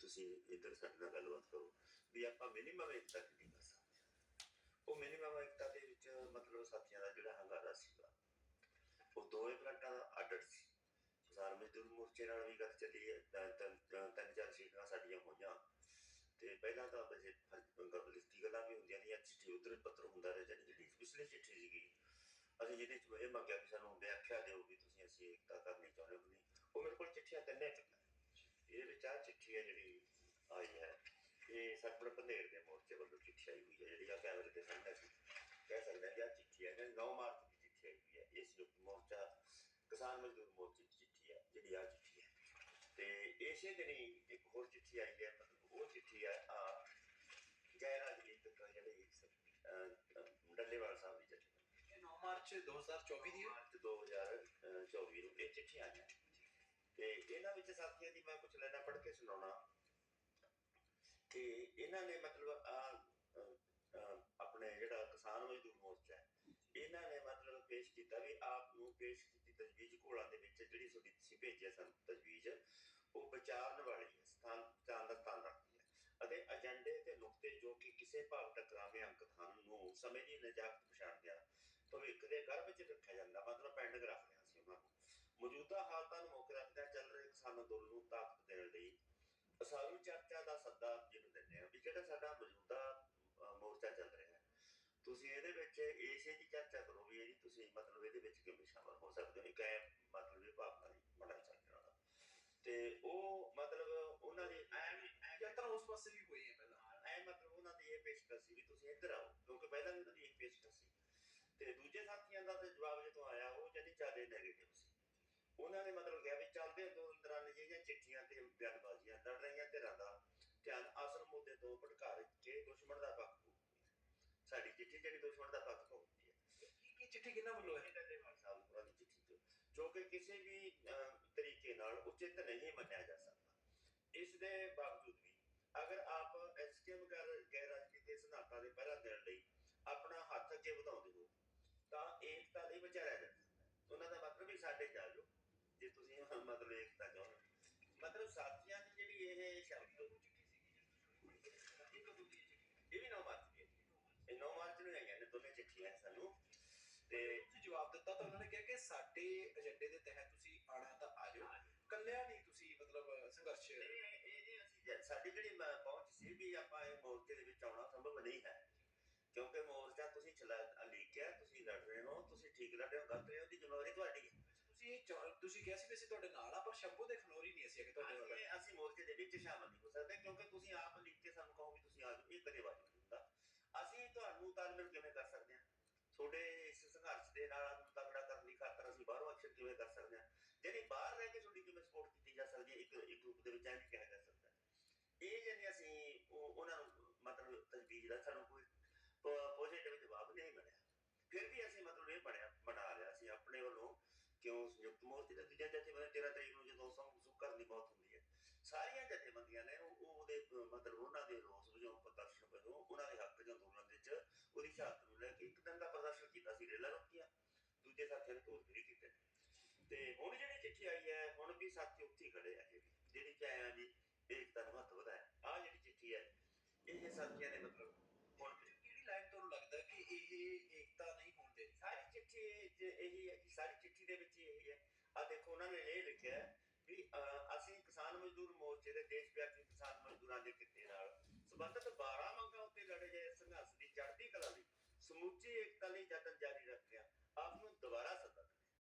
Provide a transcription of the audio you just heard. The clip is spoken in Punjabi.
ਤੁਸੀਂ ਇੱਧਰ ਸਾਡੇ ਨਾਲ ਗੱਲਬਾਤ ਕਰੋ ਵੀ ਆਪਾਂ ਮਿਨੀਮਮ ਏਕਤਾ ਕਿੰਨੀ ਕਰ ਸਕਦੇ ਹਾਂ। ਉਹ ਮਿਨੀਮਮ ਏਕਤਾ ਦੇ ਵਿੱਚ ਮਤਲਬ ਸਾਥੀਆਂ ਦਾ ਜਿਹੜਾ ਹੰਗਾਰਾ ਸੀਗਾ ਉਹ ਦੋਵੇਂ ਫਰੰਟਾਂ ਦਾ ਆਡਰ ਸੀ ਕਿਸਾਨ ਮਜ਼ਦੂਰ ਮੋਰਚੇ ਨਾਲ ਵੀ ਗੱਲ ਚੱਲੀ ਹੈ ਤਿੰਨ- ਤਿੰਨ ਤਿੰਨ ਚਾਰ ਸੀਟਾਂ ਸਾਡੀਆਂ ਹੋਈਆਂ ਤੇ ਪਹਿਲਾਂ ਤਾਂ ਬਜੇ ਗਬਲਿਸਤੀ ਗੱਲਾਂ ਵੀ ਹੁੰਦੀਆਂ ਨੇ ਚਿੱਠੀ ਉਧਰ ਪੱਤਰ ਹੁੰਦਾ ਰਿਹਾ ਜਿਹੜੀ ਜਿਹੜੀ ਪਿਛਲੀ ਚਿੱਠੀ ਸੀਗੀ ਅਸੀਂ ਜਿਹਦੇ ਚ ਇਹ ਮੰਗਿਆ ਕਿ ਸਾਨੂੰ ਵਿਆਖਿਆ ਦਿਓ ਵੀ ਤੁਸੀਂ ਅਸੀਂ ਏਕਤਾ ਕਰਨੀ ਚਾਹੁੰਦੇ ਹੋ ਕਿ ਨਹੀਂ ਉਹ ਮੇਰੇ ਕੋਲ ਚਿੱਠੀਆਂ ਤਿੰਨੇ ਪਈਆਂ ਇਹ ਵਿੱਚ ਆਹ ਚਿੱਠੀ ਹੈ ਜਿਹੜੀ ਆਈ ਹੈ ਇਹ ਸਤਪੁਰ ਪੰਧੇਰ ਦੇ ਮੋਰਚੇ ਵੱਲੋਂ ਚਿੱਠੀ ਆਈ ਹੋਈ ਹੈ ਜਿਹੜੀ ਆ ਕੈਮਰੇ ਦੇ ਸਾਹਮਣੇ ਅਸੀਂ ਕਹਿ ਸਕਦੇ ਹਾਂ ਕਿ ਆਹ ਚਿੱਠੀ ਹੈ ਇਹ 9 ਮਾਰਚ ਦੀ ਚਿੱਠੀ ਆਈ ਹੋਈ ਹੈ ਸੰਯੁਕਤ ਮੋਰਚਾ ਕਿਸਾਨ ਮਜ਼ਦੂਰ ਮੋਰਚੇ ਦੀ ਚਿੱਠੀ ਹੈ ਜਿਹੜੀ ਆ ਚਿੱਠੀ ਹੈ। ਤੇ ਇਸੇ ਦਿਨ ਹੀ ਇੱਕ ਹੋਰ ਚਿੱਠੀ ਆਈ ਹੈ ਮਤਲਬ ਉਹ ਚਿੱਠੀ ਹੈ ਆ ਗੈਰ ਰਾਜਨੀਤਿਕ ਜਿਹੜੇ ਡੱਲੇਵਾਲ ਸਾਹਿਬ ਦੀ ਚਿੱਠੀ। ਇਹ 9 ਮਾਰਚ 2024 ਦੀ ਹੈ? ਮਾਰਚ 2024 ਨੂੰ ਇਹ ਚਿੱਠੀ ਆਈਆਂ ਤੇ ਇਹਨਾਂ ਵਿੱਚ ਸਾਥੀਆਂ ਦੀ ਮੈਂ ਕਿ ਇਹਨਾਂ ਨੇ ਮਤਲਬ ਆ ਆਪਣੇ ਜਿਹੜਾ ਕਿਸਾਨ ਮਜ਼ਦੂਰ ਮੋਰਚਾ ਹੈ ਇਹਨਾਂ ਨੇ ਮਤਲਬ ਪੇਸ਼ ਕੀਤਾ ਵੀ ਆਪ ਨੂੰ ਪੇਸ਼ ਕੀਤੀ ਤਜਵੀਜ਼ ਘੋਲਾਂ ਦੇ ਵਿੱਚ ਜਿਹੜੀ ਤੁਹਾਡੀ ਤੁਸੀਂ ਭੇਜਿਆ ਸਾਨੂੰ ਤਜਵੀਜ਼ ਉਹ ਵਿਚਾਰਨ ਵਾਲੀ ਹੈ ਸਥਾਨ ਸਥਾਨ ਦਾ ਸਥਾਨ ਰੱਖਦੀ ਹੈ। ਅਤੇ ਏਜੰਡੇ ਤੇ ਨੁਕਤੇ ਜੋ ਕਿ ਕਿਸੇ ਭਾਵ ਟਕਰਾਵੇਂ ਅੰਕ ਹਨ ਨੂੰ ਸਮੇਂ ਦੀ ਨਜਾਕਤ ਪਛਾਣਦਿਆਂ ਭਵਿੱਖ ਦੇ ਗਰਭ ਵਿੱਚ ਰੱਖਿਆ ਜਾਂਦਾ ਮਤਲਬ ਪੈਂਡਿੰਗ ਰੱਖ ਰਿਹਾ ਸੀ ਉਹਨਾਂ ਨੂੰ ਮੌਜੂਦਾ ਹਾਲਤਾਂ ਨੂੰ ਮੁੱਖ ਰੱਖਦਿਆਂ ਚੱਲ ਰਹੇ ਕਿਸਾਨ ਅੰਦੋਲਨ ਨੂੰ ਤਾਕਤ ਦੇਣ ਲਈ ਅਸਾਰੂ ਚਰਚਾ ਦਾ ਸੱਦਾ ਜਿਹੜਾ ਸਾਡਾ ਮੌਜੂਦਾ ਮੋਰਚਾ ਚੱਲ ਰਿਹਾ ਹੈ ਤੁਸੀਂ ਇਹਦੇ ਵਿੱਚ ਇਸੇ ਦੀ ਚਰਚਾ ਕਰੋ ਵੀ ਇਹਦੀ ਤੁਸੀਂ ਮਤਲਬ ਇਹਦੇ ਵਿੱਚ ਕਿਵੇਂ ਸ਼ਾਮਲ ਹੋ ਸਕਦੇ ਹੋ? ਇੱਕ ਐ ਮਤਲਬ ਇਹ ਭਾਵਨਾ ਦੀ ਬਣਾ ਚੱਲਣ ਵਾਲਾ ਤੇ ਉਹ ਮਤਲਬ ਉਹਨਾਂ ਦੀ ਐ ਯਾਤਰਾ ਉਸ ਪਾਸੇ ਵੀ ਹੋਈ ਹੈ ਪਹਿਲਾਂ। ਐ ਮਤਲਬ ਉਹਨਾਂ ਦੀ ਇਹ ਪੇਸ਼ਕਸ਼ ਸੀ ਵੀ ਤੁਸੀਂ ਇੱਧਰ ਆਓ ਕਿਉਂਕਿ ਪਹਿਲਾਂ ਵੀ ਉਹਨਾਂ ਦੀ ਇਹ ਪੇਸ਼ਕਸ਼ ਸੀ। ਤੇ ਦੂਜੇ ਸਾਥੀਆਂ ਦਾ ਤੇ ਜਵਾਬ ਜਦੋਂ ਆਇਆ ਉਹ ਜਿਹੜੀ ਜ਼ਿਆਦਾ ਨੈਗੇਟਿਵ ਸੀ। ਉਹਨਾਂ ਨੇ ਮਤਲਬ ਕਿਹਾ ਵੀ ਚੱਲਦੇ ਅੰਦੋਲਨ ਦੌਰਾਨ ਜਿਹੜੀਆਂ ਚਿੱਠੀਆਂ ਤੇ ਬਿਆਨਬਾਜ਼ੀਆਂ ਲੜ ਰਹੀਆਂ ਧਿਰਾਂ ਦਾ ਧਿਆਨ ਅਸਲ ਮੁੱਦੇ ਤੋਂ ਭਟਕਾ ਕੇ ਦੁਸ਼ਮਣ ਦਾ ਪੱਖ ਹੋਊਗੀ ਸਾਡੀ ਚਿੱਠੀ ਜਿਹੜੀ ਦੁਸ਼ਮਣ ਦਾ ਪੱਖ ਹੋਊਗੀ ਹੈ। ਕੀ ਕੀ ਚਿੱਠੀ ਕਿੰਨਾ ਵੱਲੋਂ ਹੈ? ਡੱਲੇਵਾਲ ਸਾਹਿਬ ਹੋਰਾਂ ਦੀ ਚਿੱਠੀ ਤੋਂ? ਜੋ ਕਿ ਕਿਸੇ ਵੀ ਤਰੀਕੇ ਨਾਲ ਉਚਿਤ ਨਹੀਂ ਮੰਨਿਆ ਜਾ ਸਕਦਾ। ਇਸ ਦੇ ਬਾਵਜੂਦ ਵੀ ਅਗਰ ਆਪ ਐਸਕੇਐਮ ਕਰ ਗੈਰ ਰਾਜਨੀਤਿਕ ਸਿਧਾਂਤਾਂ ਦੇ ਪਹਿਰਾ ਦੇਣ ਲਈ ਆਪਣਾ ਹੱਥ ਅੱਗੇ ਵਧਾਉਂਦੇ ਹੋ ਤਾਂ ਏਕਤਾ ਲਈ ਵਿਚਾਰਿਆ ਜਾ ਹੈ। ਉਹਨਾਂ ਦਾ ਮਤਲਬ ਵੀ ਸਾਡੇ ਚ ਆ ਜਾਓ ਜੇ ਤੁਸੀਂ ਮਤਲਬ ਏਕਤਾ ਚਾਹੋ। ਮਤਲਬ ਸਾਥੀਆਂ ਦੀ ਜਿਹੜੀ ਇਹ ਸ਼ਬਦ ਇਹ ਦੀ ਵੀ ਨੌ ਮਾਰਚ ਦੀ। ਇਹ ਨੌ ਤੇ ਤੁਸੀਂ ਜਵਾਬ ਦਿੱਤਾ ਤਾਂ ਉਹਨਾਂ ਨੇ ਕਿਹਾ ਕਿ ਸਾਡੇ ਏਜੰਡੇ ਦੇ ਤਹਿਤ ਤੁਸੀਂ ਆਣਾ ਤਾਂ ਆ ਜਾਓ। ਕੱਲਿਆ ਨਹੀਂ ਤੁਸੀਂ ਮਤਲਬ ਸੰਘਰਸ਼ ਇਹ ਇਹ ਇਹ ਅਸੀਂ ਜ- ਸਾਡੀ ਜਿਹੜੀ ਮ- ਪਹੁੰਚ ਸੀ ਵੀ ਆਪਾਂ ਇਹ ਮੋਰਚੇ ਦੇ ਵਿੱਚ ਆਉਣਾ ਸੰਭਵ ਨਹੀਂ ਹੈ। ਕਿਉਂਕਿ ਮੋਰਚਾ ਤੁਸੀਂ ਚਲਾ ਲਿਖਿਆ ਤੁਸੀਂ ਲੜ ਰਹੇ ਹੋ ਤੁਸੀਂ ਠੀਕ ਲੜ ਰਹੇ ਹੋ ਗਲਤ ਰਹੇ ਹੋ ਦੀ ਜ਼ਿੰਮੇਵਾਰੀ ਤੁਹਾਡੀ ਹੈ। ਤੁਸੀਂ ਇਹ ਚਾਹ- ਤੁਸੀਂ ਕਿਹਾ ਸੀ ਵੀ ਅਸੀਂ ਤੁਹਾਡੇ ਨਾਲ ਆ ਪਰ ਸ਼ੰਭੂ ਦੇ ਖਨੋਰੀ ਨਹੀਂ ਅਸੀਂ ਕਿ ਤੁਹਾਡੇ ਨਾਲ। ਅਸੀਂ ਅਸੀਂ ਮੋਰਚੇ ਦੇ ਵਿੱਚ ਸ਼ਾਮਲ ਨਹੀਂ ਹੋ ਸਕਦੇ ਕਿਉਂਕਿ ਤੁਸੀਂ ਆਪ ਲਿਖ ਕੇ ਸਾਨੂੰ ਕਹੋ ਵੀ ਤੁਸੀਂ ਆ ਜਾਓ ਇਹ ਕਦੇ ਵਾਜਬ ਨਹੀਂ ਹੁੰਦਾ। ਅਸੀਂ ਤੁਹਾਨੂੰ ਤਾਲਮੇਲ ਕਿਵੇਂ ਕਰ ਸਕਦੇ ਹਾਂ? ਤੁਹਾਡੇ ਇਸ ਸੰਘਰਸ਼ ਦੇ ਨਾਲ ਨੂੰ ਤਗੜਾ ਕਰਨ ਦੀ ਖਾਤਰ ਅਸੀਂ ਬਾਹਰੋਂ ਐਕਸ਼ਨ ਕਿਵੇਂ ਕਰ ਸਕਦੇ ਹਾਂ? ਜਿਹੜੀ ਬਾਹਰ ਰਹਿ ਕੇ ਤੁਹਾਡੀ ਕਿਵੇਂ ਸਪੋਰਟ ਕੀਤੀ ਜਾ ਸਕਦੀ ਹੈ? ਇੱਕ ਇੱਕ ਗਰੁੱਪ ਦੇ ਵਿੱਚ ਐਂ ਵੀ ਕਿਹਾ ਜਾ ਸਕਦਾ ਹੈ। ਇਹ ਜਿਹੜੀ ਅਸੀਂ ਉਹ- ਉਹਨਾਂ ਨੂੰ ਮਤਲਬ ਤਜਵੀਜ਼ ਦਾ ਸਾਨੂੰ ਕੋਈ ਪੋਜ਼ਿਟਿਵ ਜਵਾਬ ਨਹੀਂ ਮਿਲਿਆ। ਫਿਰ ਵੀ ਅਸੀਂ ਮਤਲਬ ਇਹ ਬਣਿਆ ਬਣਾ ਲਿਆ ਸੀ ਆਪਣੇ ਵੱਲੋਂ ਕਿਉਂ ਸੰਯੁਕਤ ਮੋਰਚੇ ਦੇ ਦੂਜੇ ਜਥੇਬੰਦੀ 13 ਤਰੀਕ ਨੂੰ ਜਦੋਂ ਸੌ ਸੁੱਕਰ ਦੀ ਮੌਤ ਹੁੰਦੀ ਹੈ। ਸਾਰੀਆਂ ਜਥੇਬੰਦੀਆਂ ਨੇ ਉਹ ਉਹ ਉਹਦੇ ਅਹ, ਮਤਲਬ ਉਹਨਾਂ ਦੇ ਰੋਸ ਵਜੋਂ ਪ੍ਰਦਰਸ਼ਨ ਵਜੋਂ ਉਹਨਾਂ ਦੇ ਹੱਕ ਦੇ ਅੰਦੋਲਨ ਦੇ ਵਿੱਚ ਉਹਦੀ ਸ਼ਹਾਦਤ ਨੂੰ ਲੈ ਕੇ ਇੱਕ ਦਿਨ ਦਾ ਪ੍ਰਦਰਸ਼ਨ ਕੀਤਾ ਸੀ ਰੇਲਾਂ ਦੂਜੇ ਸਾਥੀਆਂ ਨੇ ਤੋੜ ਵੀ ਕੀਤੇ ਤੇ ਹੁਣ ਜਿਹੜੀ ਚਿੱਠੀ ਆਈ ਹੈ, ਹੁਣ ਵੀ ਸਾਥੀ ਉੱਥੇ ਖੜੇ ਆ ਇਹ ਜਿਹੜੀ ਕਿ ਆਇਆ ਵੀ ਏਕਤਾ ਨੂੰ ਮਹੱਤਵ ਦਾ ਆ ਜਿਹੜੀ ਚਿੱਠੀ ਹੈ, ਇਹ ਸਾਥੀਆਂ ਨੇ ਮਤਲਬ ਹੁਣ ਕਿਹੜੀ ਲਾਈਨ ਤੁਹਾਨੂੰ ਲੱਗਦਾ ਕਿ ਇਹ ਏਕਤਾ ਨਹੀਂ ਹੋਣ ਦੇ ਸਾਰੀ ਚਿੱਠੀ ਇਹੀ ਹੈ ਕਿ ਸਾਰੀ ਚਿੱਠੀ ਦੇ ਵਿੱਚ ਇਹੀ ਹੈ। ਆ ਦੇਖੋ, ਉਹਨਾਂ ਨੇ ਇਹ ਲਿਖਿਆ ਵੀ ਅਸੀਂ ਕਿਸਾਨ ਮਜ਼ਦੂਰ ਮੋਰਚੇ ਦੇ ਦੇਸ਼ ਵਿਆਪੀ ਸਮੁੱਚੀ ਏਕਤਾ ਲਈ ਯਤਨ ਜਾਰੀ